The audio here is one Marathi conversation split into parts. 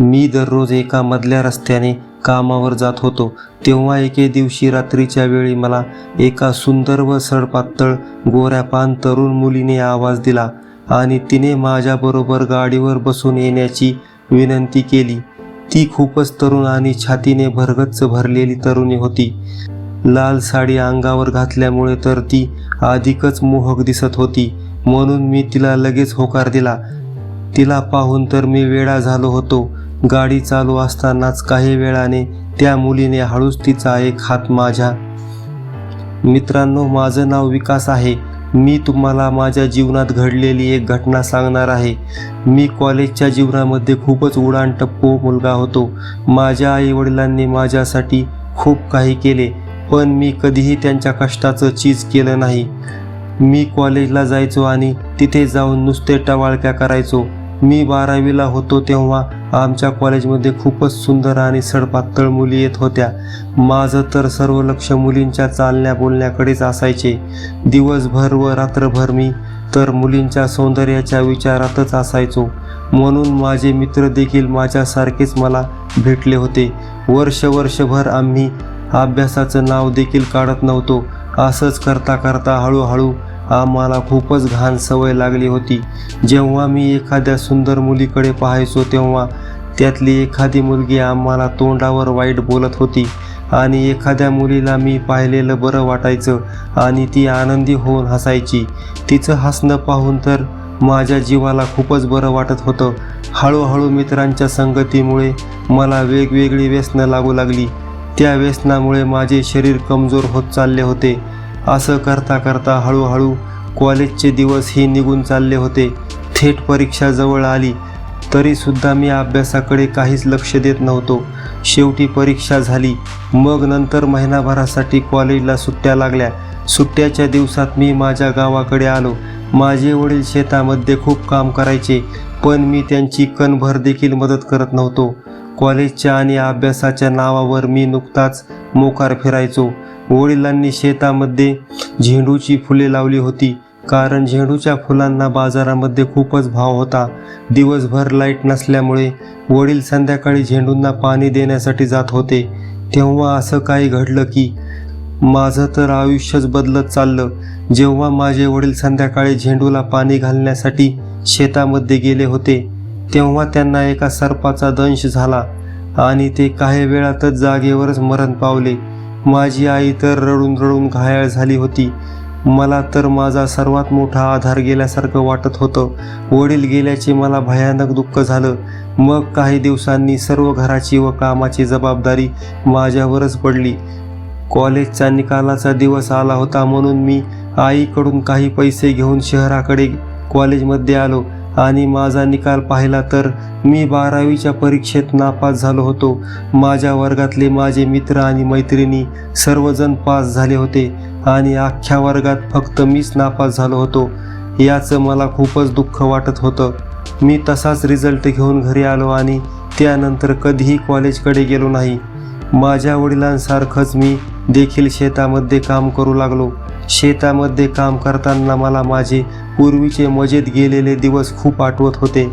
मी दररोज एका मधल्या रस्त्याने कामावर जात होतो. तेव्हा एके दिवशी रात्रीच्या वेळी मला एका सुंदर व सडपातळ गोऱ्यापान तरुण मुलीने आवाज दिला आणि तिने माझ्याबरोबर गाडीवर बसून येण्याची विनंती केली. ती खूपच तरुण आणि छातीने भरगच्च भरलेली तरुणी होती. लाल साडी अंगावर घातल्यामुळे तर ती अधिकच मोहक दिसत होती म्हणून मी तिला लगेच होकार दिला. तिला पाहून तर मी वेडा झालो होतो. गाडी चालू असतानाच काही वेळाने त्या मुलीने हळूच तिचा एक हात माझ्या. मित्रांनो माझं नाव विकास आहे. मी तुम्हाला माझ्या जीवनात घडलेली एक घटना सांगणार आहे. मी कॉलेजच्या जीवनामध्ये खूपच उडाण टप्पो मुलगा होतो. माझ्या आई वडिलांनी माझ्यासाठी खूप काही केले पण मी कधीही त्यांच्या कष्टाचं चीज केलं नाही. मी कॉलेजला जायचो आणि तिथे जाऊन नुसते टवाळक्या करायचो. मी बारावीला होतो तेव्हा आमच्या कॉलेजमध्ये खूपच सुंदर आणि सडपातळ मुली येत होत्या. माझं तर सर्व लक्ष मुलींच्या चालण्या बोलण्याकडेच असायचे. दिवसभर व रात्रभर मी तर मुलींच्या सौंदर्याच्या विचारातच असायचो. म्हणून माझे मित्र देखील माझ्यासारखेच मला भेटले होते. वर्ष वर्षभर आम्ही अभ्यासाचं नाव देखील काढत नव्हतो. असंच करता करता हळूहळू आम्हाला खूपच घाण सवय लागली होती. जेव्हा मी एखाद्या सुंदर मुलीकडे पाहायचो तेव्हा त्यातली एखादी मुलगी आम्हाला तोंडावर वाईट बोलत होती आणि एखाद्या मुलीला मी पाहिलेलं बरं वाटायचं आणि ती आनंदी होऊन हसायची. तिचं हसणं पाहून तर माझ्या जीवाला खूपच बरं वाटत होतं. हळूहळू मित्रांच्या संगतीमुळे मला वेगवेगळी व्यसनं लागू लागली. त्या व्यसनामुळे माझे शरीर कमजोर होत चालले होते. असं करता करता हळूहळू कॉलेजचे दिवसही निघून चालले होते. थेट परीक्षा जवळ आली. तरीसुद्धा मी अभ्यासाकडे काहीच लक्ष देत नव्हतो. शेवटी परीक्षा झाली. मग नंतर महिनाभरासाठी कॉलेजला सुट्ट्या लागल्या. सुट्ट्याच्या दिवसात मी माझ्या गावाकडे आलो. माझे वडील शेतामध्ये खूप काम करायचे पण मी त्यांची कणभर देखील मदत करत नव्हतो. कॉलेजच्या आणि अभ्यासाच्या नावावर मी नुकताच मोकार फिरायचो. वडिलांनी शेतामध्ये झेंडूची फुले लावली होती. कारण झेंडूच्या फुलांना बाजारामध्ये खूपच भाव होता. दिवसभर लाइट नसल्यामुळे वडील संध्याकाळी झेंडूंना पाणी देण्यासाठी जात होते. तेव्हा असं काही घडलं की माझं तर आयुष्यच बदलत चाललं. जेव्हा माझे वडील संध्याकाळी झेंडूला पाणी घालण्यासाठी शेतामध्ये गेले होते तेव्हा त्यांना एका सर्पाचा दंश झाला आणि ते काही वेळातच जागेवरच मरण पावले. माझी आई तर रडून रडून घायाळ झाली होती. मला तर माझा सर्वात मोठा आधार गेल्यासारखं वाटत होतं. वडील गेल्याचे मला भयानक दुःख झालं. मग काही दिवसांनी सर्व घराची व कामाची जबाबदारी माझ्यावरच पडली. कॉलेजचा निकालाचा दिवस आला होता म्हणून मी आईकडून काही पैसे घेऊन शहराकडे कॉलेजमध्ये आलो. आणि माझा निकाल पाहिला तर मी बारावीच्या परीक्षेत नापास झालो होतो. माझ्या वर्गातले माझे मित्र आणि मैत्रिणी सर्वजण पास झाले होते आणि अख्ख्या वर्गात फक्त मीच नापास झालो होतो. याचं मला खूपच दुःख वाटत होतं. मी तसाच रिझल्ट घेऊन घरी आलो आणि त्यानंतर कधीही कॉलेजकडे गेलो नाही. माझ्या वडिलांसारखंच मी देखील शेतामध्ये काम करू लागलो. शेतामध्ये काम करताना मला माझे पूर्वीचे मजेत गेलेले दिवस खूप आठवत होते.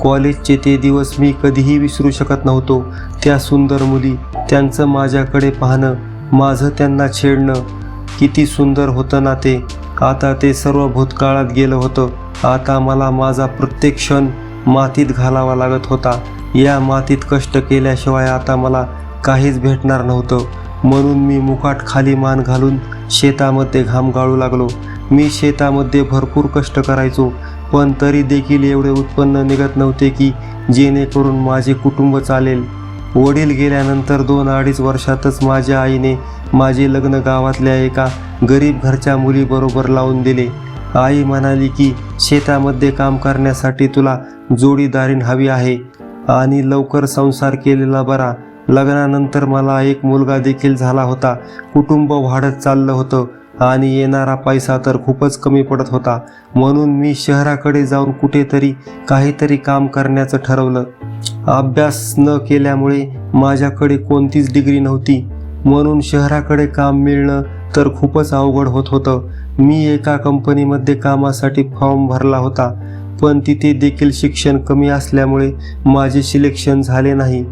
कॉलेजचे ते दिवस मी कधीही विसरू शकत नव्हतो. त्या सुंदर मुली त्यांचं माझ्याकडे पाहणं माझं त्यांना छेडणं किती सुंदर होतं ना ते. आता ते सर्व भूतकाळात गेलं होतं. आता मला माझा प्रत्येक क्षण मातीत घालावा लागत होता. या मातीत कष्ट केल्याशिवाय आता मला काहीच भेटणार नव्हतं. म्हणून मी मुकाट खाली मान घालून शेतामध्ये घाम गाळू लागलो. मी शेतामध्ये भरपूर कष्ट करायचो पण तरी देखील एवढे उत्पन्न निघत नव्हते की जेणेकरून माझे कुटुंब चालेल. वडील गेल्यानंतर दोन अडीच वर्षातच माझ्या आईने माझे लग्न गावातल्या एका गरीब घरच्या मुलीबरोबर लावून दिले. आई म्हणाली की शेतामध्ये काम करण्यासाठी तुला जोडीदारीण हवी आहे आणि लवकर संसार केलेला बरा. लग्नानंतर मला एक मुलगा देखील झाला होता. कुटुंब वाढत चाललं होतं आणि येणारा पैसा तर खूपच कमी पडत होता. म्हणून मी शहराकडे जाऊन कुठेतरी काहीतरी काम करण्याचं ठरवलं. अभ्यास न केल्यामुळे माझ्याकडे कोणतीच डिग्री नव्हती. म्हणून शहराकडे काम मिळणं तर खूपच अवघड होत होतं. मी एका कंपनीमध्ये कामासाठी फॉर्म भरला होता. पण तिथे देखील शिक्षण कमी असल्यामुळे माझे सिलेक्शन झाले नाही.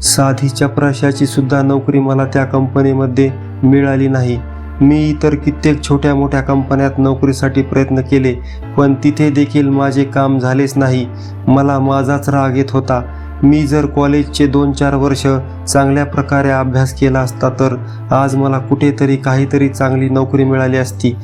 साधी चपराशाची सुद्धा नोकरी मला त्या कंपनीमध्ये मिळाली नाही. मी इतर कित्येक छोट्या मोठ्या कंपन्यात नोकरीसाठी प्रयत्न केले पण तिथे देखील माझे काम झालेच नाही. मला माझाच राग येत होता. मी जर कॉलेजचे दोन चार वर्ष चांगल्या प्रकारे अभ्यास केला असता तर आज मला कुठेतरी काहीतरी चांगली नोकरी मिळाली असती.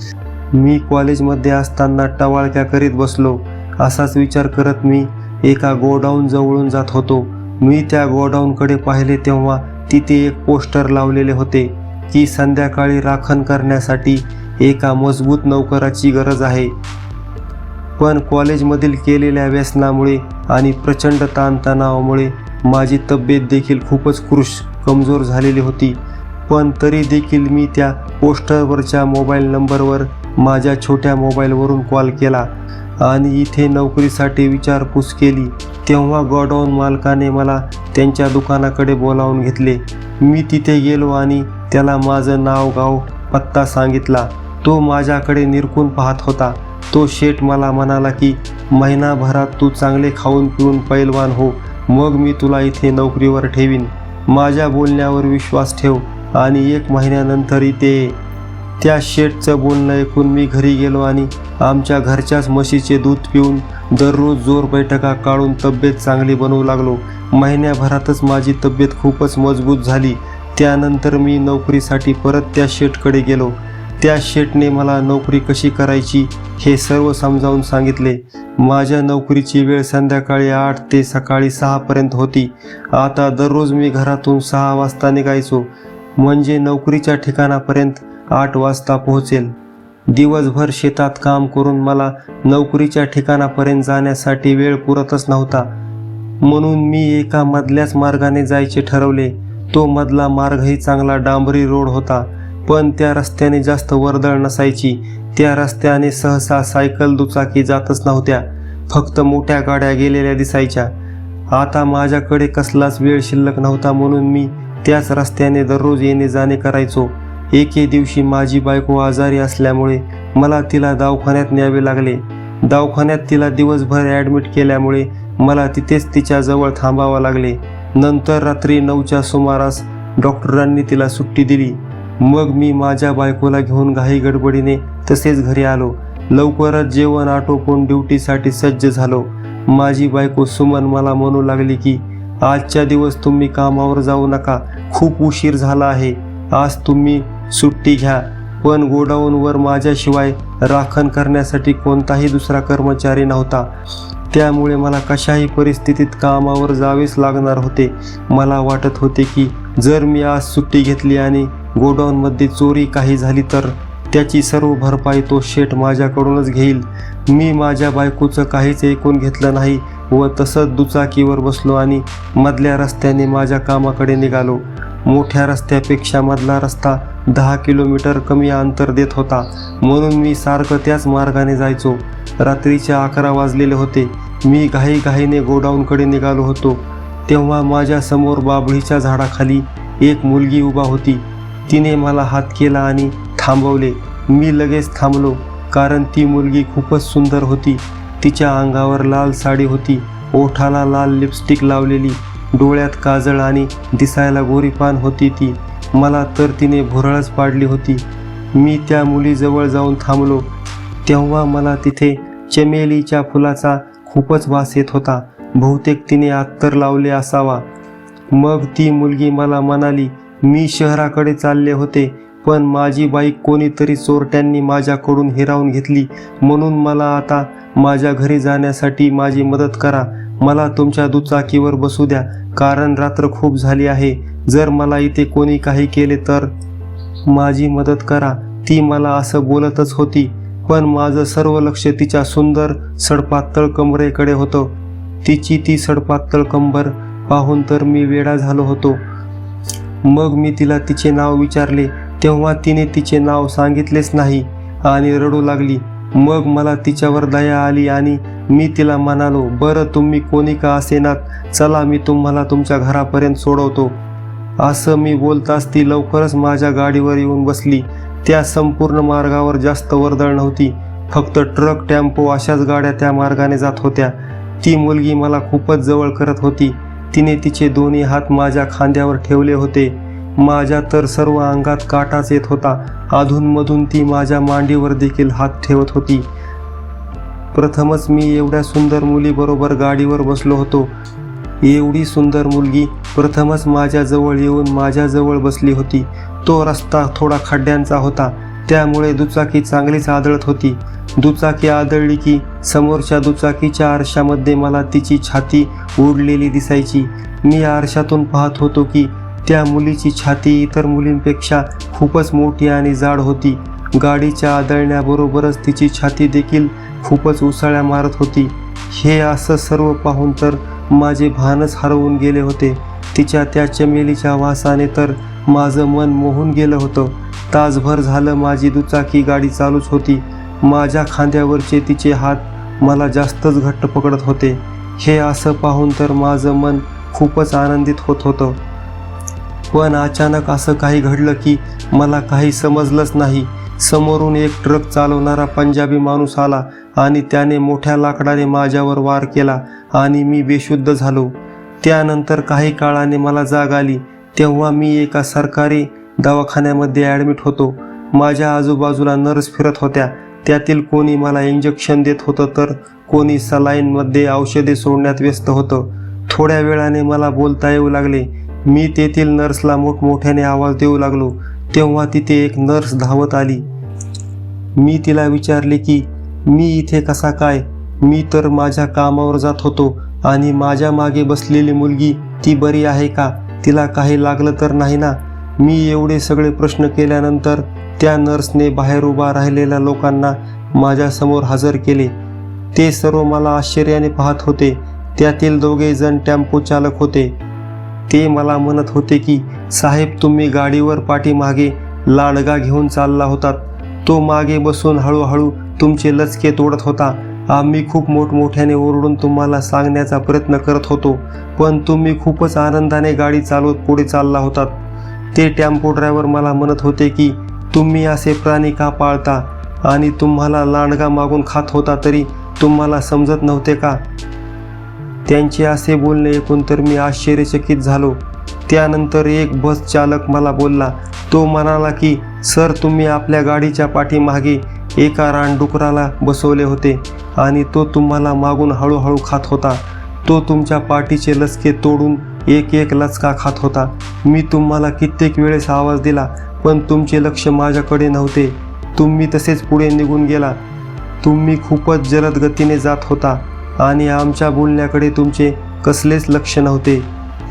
मी कॉलेजमध्ये असताना टवाळक्या करीत बसलो. असाच विचार करत मी एका गोडाऊन जवळून जात होतो. मी त्या गोडाऊनकडे पाहिले तेव्हा तिथे एक पोस्टर लावलेले होते की संध्याकाळी राखण करण्यासाठी एका मजबूत नोकराची गरज आहे. पण कॉलेजमधील केलेल्या व्यसनामुळे आणि प्रचंड ताणतणावामुळे माझी तब्येत देखील खूपच कृश कमजोर झालेली होती. पण तरी देखील मी त्या पोस्टरवरच्या मोबाईल नंबरवर माझ्या छोट्या मोबाईलवरून कॉल केला. आणि इथे नोकरीसाठी विचारपूस केली तेव्हा गोडाऊन मालकाने मला त्यांच्या दुकानाकडे बोलावून घेतले. मी तिथे गेलो आणि त्याला माझं नाव गाव पत्ता सांगितला. तो माझ्याकडे निरखून पाहत होता. तो शेठ मला म्हणाला की महिनाभरात तू चांगले खाऊन पिऊन पैलवान हो. मग मी तुला इथे नोकरीवर ठेवीन. माझ्या बोलण्यावर विश्वास ठेव आणि एक महिन्यानंतर इथे त्या शेठचं बोलणं ऐकून मी घरी गेलो आणि आमच्या घरच्याच म्हशीचे दूध पिऊन दररोज जोर बैठका काढून तब्येत चांगली बनवू लागलो. महिन्याभरातच माझी तब्येत खूपच मजबूत झाली. त्यानंतर मी नोकरीसाठी परत त्या शेठकडे गेलो. त्या शेठने मला नोकरी कशी करायची हे सर्व समजावून सांगितले. माझ्या नोकरीची वेळ संध्याकाळी आठ ते सकाळी सहापर्यंत होती. आता दररोज मी घरातून सहा वाजता निघायचो. म्हणजे नोकरीच्या ठिकाणापर्यंत आठ वाजता पोहोचेल. दिवसभर शेतात काम करून मला नोकरीच्या ठिकाणापर्यंत जाण्यासाठी वेळ पुरतच नव्हता. म्हणून मी एका मधल्याच मार्गाने जायचे ठरवले. तो मधला मार्गही चांगला डांबरी रोड होता पण त्या रस्त्याने जास्त वर्दळ नसायची. त्या रस्त्याने सहसा सायकल दुचाकी जातच नव्हत्या फक्त मोठ्या गाड्या गेलेल्या दिसायच्या. आता माझ्याकडे कसलाच वेळ शिल्लक नव्हता म्हणून मी त्याच रस्त्याने दररोज येणे जाणे करायचो. एके दिवशी माझी बायको आजारी असल्यामुळे मला तिला दवाखान्यात न्यावे लागले. दवाखान्यात तिला दिवसभर ॲडमिट केल्यामुळे मला तिथेच तिच्याजवळ थांबावं लागले. नंतर रात्री नऊच्या सुमारास डॉक्टरांनी तिला सुट्टी दिली. मग मी माझ्या बायकोला घेऊन घाई गडबडीने तसेच घरी आलो. लवकरच जेवण आटोपून ड्युटीसाठी सज्ज झालो. माझी बायको सुमन मला म्हणू लागली की आजच्या दिवस तुम्ही कामावर जाऊ नका. खूप उशीर झाला आहे. आज तुम्ही सुट्टी घ्या. पण गोडाऊनवर माझ्याशिवाय राखण करण्यासाठी कोणताही दुसरा कर्मचारी नव्हता. त्यामुळे मला कशाही परिस्थितीत कामावर जावेच लागणार होते. मला वाटत होते की जर मी आज सुट्टी घेतली आणि गोडाऊनमध्ये चोरी काही झाली तर त्याची सर्व भरपाई तो शेठ माझ्याकडूनच घेईल. मी माझ्या बायकोचं काहीच ऐकून घेतलं नाही व तसंच दुचाकीवर बसलो आणि मधल्या रस्त्याने माझ्या कामाकडे निघालो. मोठ्या रस्त्यापेक्षा मधला रस्ता दहा किलोमीटर कमी अंतर देत होता. म्हणून मी सारखं त्याच मार्गाने जायचो. रात्रीचे अकरा वाजलेले होते. मी घाईघाईने गोडाऊनकडे निघालो होतो. तेव्हा माझ्यासमोर बाबळीच्या झाडाखाली एक मुलगी उभा होती. तिने मला हात केला आणि थांबवले. मी लगेच थांबलो कारण ती मुलगी खूपच सुंदर होती. तिच्या अंगावर लाल साडी होती. ओठाला लाल लिपस्टिक लावलेली. डोळ्यात काजळ आणि दिसायला गोरीपान होती ती. मला तर तिने भुरळच पाडली होती. मी त्या मुलीजवळ जाऊन थांबलो. तेव्हा मला तिथे चमेलीच्या फुलाचा खूपच वास येत होता. बहुतेक तिने अत्तर लावले असावा. मग ती मुलगी मला म्हणाली मी शहराकडे चालले होते पण माझी बाईक कोणीतरी चोरट्यांनी माझ्याकडून हिरावून घेतली. म्हणून मला आता माझ्या घरी जाण्यासाठी माझी मदत करा. मला तुमच्या दुचाकीवर बसू द्या कारण रात्र खूप झाली आहे. जर मला इथे कोणी काही केले तर माझी मदत करा. ती मला असं बोलतच होती पण माझं सर्व लक्ष तिच्या सुंदर सडपातळ कमरेकडे होतं. तिची ती सडपातळ कंबर पाहून तर मी वेडा झालो होतो. मग मी तिला तिचे नाव विचारले. तेव्हा तिने तिचे नाव सांगितलेच नाही आणि रडू लागली. मग मला तिच्यावर दया आली आणि मी तिला म्हणालो बरं तुम्ही कोणी का असेनात? चला मी तुम्हाला तुमच्या घरापर्यंत सोडवतो. असं मी बोलताच ती लवकरच माझ्या गाडीवर येऊन बसली. त्या संपूर्ण मार्गावर जास्त वर्दळ नव्हती. फक्त ट्रक टेम्पो अशाच गाड्या त्या मार्गाने जात होत्या. ती मुलगी मला खूपच जवळ करत होती. तिने तिचे दोन्ही हात माझ्या खांद्यावर ठेवले होते. माझ्या तर सर्व अंगात काटाच येत होता. अधूनमधून ती माझ्या मांडीवर देखील हात ठेवत होती. प्रथमच मी एवढ्या सुंदर मुलीबरोबर गाडीवर बसलो होतो. एवढी सुंदर मुलगी प्रथमच माझ्याजवळ येऊन माझ्याजवळ बसली होती. तो रस्ता थोडा खड्ड्यांचा होता. त्यामुळे दुचाकी चांगलीच आदळत होती. दुचाकी आदळली की समोरच्या दुचाकीच्या आरशामध्ये मला तिची छाती उडलेली दिसायची. मी आरशातून पाहत होतो की त्या मुलीची छाती इतर मुलींपेक्षा खूपच मोठी आणि जाड होती. गाडीच्या आदळण्याबरोबरच तिची छाती देखील खूपच उसळ्या मारत होती. हे असं सर्व पाहून तर माझे भानच हरवून गेले होते. तिच्या त्या चमेलीच्या वासाने तर माझं मन मोहून गेलं होतं. तासभर झालं माझी दुचाकी गाडी चालूच होती. माझ्या खांद्यावरचे तिचे हात मला जास्तच घट्ट पकडत होते. हे असं पाहून तर माझं मन खूपच आनंदित होत होतं. पण अचानक असं काही घडलं की मला काही समजलंच नाही. समोरून एक ट्रक चालवणारा पंजाबी माणूस आला आणि त्याने मोठ्या लाकडाने माझ्यावर वार केला आणि मी बेशुद्ध झालो. त्यानंतर काही काळाने मला जाग आली. तेव्हा मी एका सरकारी दवाखान्यामध्ये ॲडमिट होतो. माझ्या आजूबाजूला नर्स फिरत होत्या. त्यातील कोणी मला इंजेक्शन देत होतं तर कोणी सलाईनमध्ये औषधे सोडण्यात व्यस्त होतं. थोड्या वेळाने मला बोलता येऊ लागले. मी तेथील नर्सला मोठमोठ्याने आवाज देऊ लागलो. तेव्हा तिथे एक नर्स धावत आली. मी तिला विचारले की मी इथे कसा काय? मी तर माझ्या कामावर जात होतो आणि माझ्या मागे बसलेली मुलगी ती बरी आहे का? तिला काही लागलं तर नाही ना? मी एवढे सगळे प्रश्न केल्यानंतर त्या नर्सने बाहेर उभा राहिलेल्या लोकांना माझ्यासमोर हजर केले. ते सर्व मला आश्चर्याने पाहत होते. त्यातील दोघे जण टेम्पो चालक होते. ते मला म्हणत होते की साहेब तुम्ही गाडीवर पाठीमागे लाडगा घेऊन चालला होतात. तो मागे बसून हळूहळू तुमचे लचके तोडत होता. आम्ही खूप मोठमोठ्याने ओरडून तुम्हाला सांगण्याचा प्रयत्न करत होतो पण तुम्ही खूपच आनंदाने गाडी चालवत पुढे चालला होतात. ते टॅम्पो ड्रायव्हर मला म्हणत होते की तुम्ही असे प्राणी का पाळता? आणि तुम्हाला लांडगा मागून खात होता तरी तुम्हाला समजत नव्हते का? त्यांचे असे बोलणे ऐकून तर मी आश्चर्यचकित झालो. त्यानंतर एक बस चालक मला बोलला तो म्हणाला की सर तुम्ही आपल्या गाडीच्या पाठीमागे एका रानडुकराला बसवले होते आणि तो तुम्हाला मागून हळूहळू खात होता. तो तुमच्या पाठीचे लचके तोडून एक एक लचका खात होता. मी तुम्हाला कित्येक वेळेस आवाज दिला पण तुमचे लक्ष माझ्याकडे नव्हते. तुम्ही तसेच पुढे निघून गेला. तुम्ही खूपच जलद गतीने जात होता. आणि आमच्या बोलण्याकडे तुमचे कसलेच लक्ष नव्हते.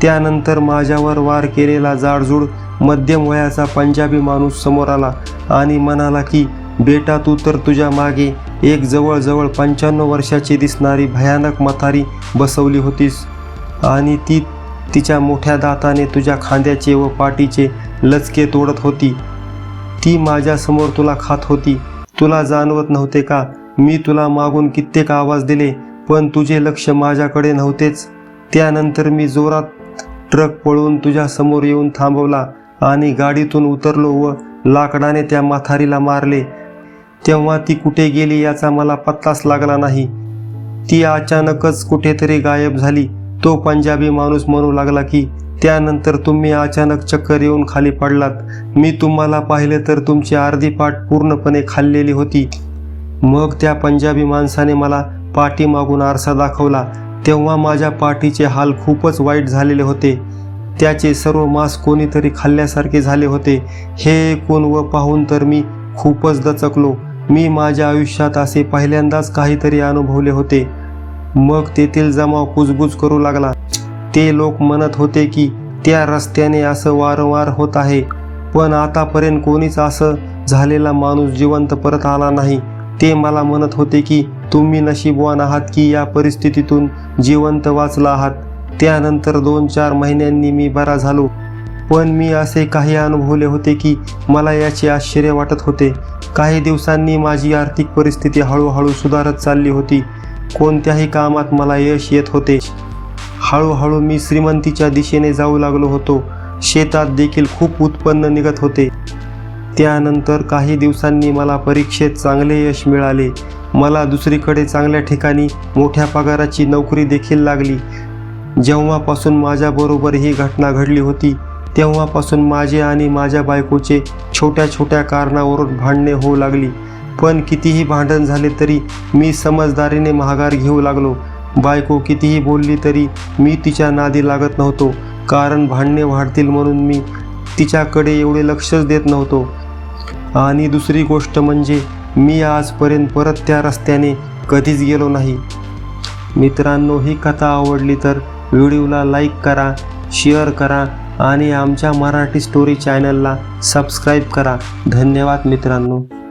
त्यानंतर माझ्यावर वार केलेला जाडजूड मध्यम वयाचा पंजाबी माणूस समोर आला आणि म्हणाला की बेटा तू तर तुझ्या मागे एक जवळजवळ पंच्याण्णव वर्षाची दिसणारी भयानक म्हातारी बसवली होतीस. आणि ती तिच्या मोठ्या दाताने तुझ्या खांद्याचे व पाठीचे लचके तोडत होती. ती माझ्यासमोर तुला खात होती. तुला जाणवत नव्हते का? मी तुला मागून कित्येक आवाज दिले पण तुझे लक्ष माझ्याकडे नव्हतेच. त्यानंतर मी जोरात ट्रक पळवून तुझ्या समोर येऊन थांबवला आणि गाडीतून उतरलो व लाकडाने त्या माथारीला मारले. तेव्हा ती कुठे गेली याचा मला पत्ताच लागला नाही. ती अचानकच कुठेतरी गायब झाली. तो पंजाबी माणूस म्हणू लागला की त्यानंतर तुम्ही अचानक चक्कर येऊन खाली पडलात. मी तुम्हाला पाहिले तर तुमची अर्धी पाठ पूर्णपणे खाल्लेली होती. मग त्या पंजाबी माणसाने मला पाठीमागून आरसा दाखवला तेव्हा माझ्या पाठीचे हाल खूपच वाईट झालेले होते. त्याचे सर्व मांस कोणीतरी खाल्ल्यासारखे झाले होते. हे ऐकून व पाहून तर मी खूपच दचकलो. मी माझ्या आयुष्यात असे पहिल्यांदाच काहीतरी अनुभवले होते. मग तेथील जमाव कुजबूज करू लागला. ते लोक म्हणत होते की त्या रस्त्याने असं वारंवार होत आहे. पण आतापर्यंत कोणीच असं झालेला माणूस जिवंत परत आला नाही. ते मला म्हणत होते की तुम्ही नशीबवान आहात की या परिस्थितीतून जिवंत वाचला आहात? त्यानंतर दोन चार महिन्यांनी मी बरा झालो. पण मी असे काही अनुभवले होते की मला याचे आश्चर्य वाटत होते. काही दिवसांनी माझी आर्थिक परिस्थिती हळूहळू सुधारत चालली होती. कोणत्याही कामात मला यश येत होते. हळूहळू मी श्रीमंतीच्या दिशेने जाऊ लागलो होतो. शेतात देखील खूप उत्पन्न निघत होते. त्यानंतर काही दिवसांनी मला परीक्षेत चांगले यश मिळाले. मला दुसरीकडे चांगल्या ठिकाणी मोठ्या पगाराची नोकरी देखील लागली. जेव्हापासून माझ्याबरोबर ही घटना घडली होती तेव्हापासून माझे आणि माझ्या बायकोचे छोट्या छोट्या कारणावरून भांडणे होऊ लागली. पण कितीही भांडण झाले तरी मी समजदारीने माघार घेऊ लागलो. बायको कितीही बोलली तरी मी तिच्या नादी लागत नव्हतो. कारण भांडणे वाढतील म्हणून मी तिच्याकडे एवढे लक्षच देत नव्हतो. आणि दुसरी गोष्ट म्हणजे मी आजपर्यंत परत त्या रस्त्याने कधीच गेलो नाही. मित्रांनो ही कथा आवडली तर व्हिडिओला लाईक करा शेअर करा आणि आमच्या मराठी स्टोरी चॅनलला सबस्क्राईब करा. धन्यवाद मित्रांनो.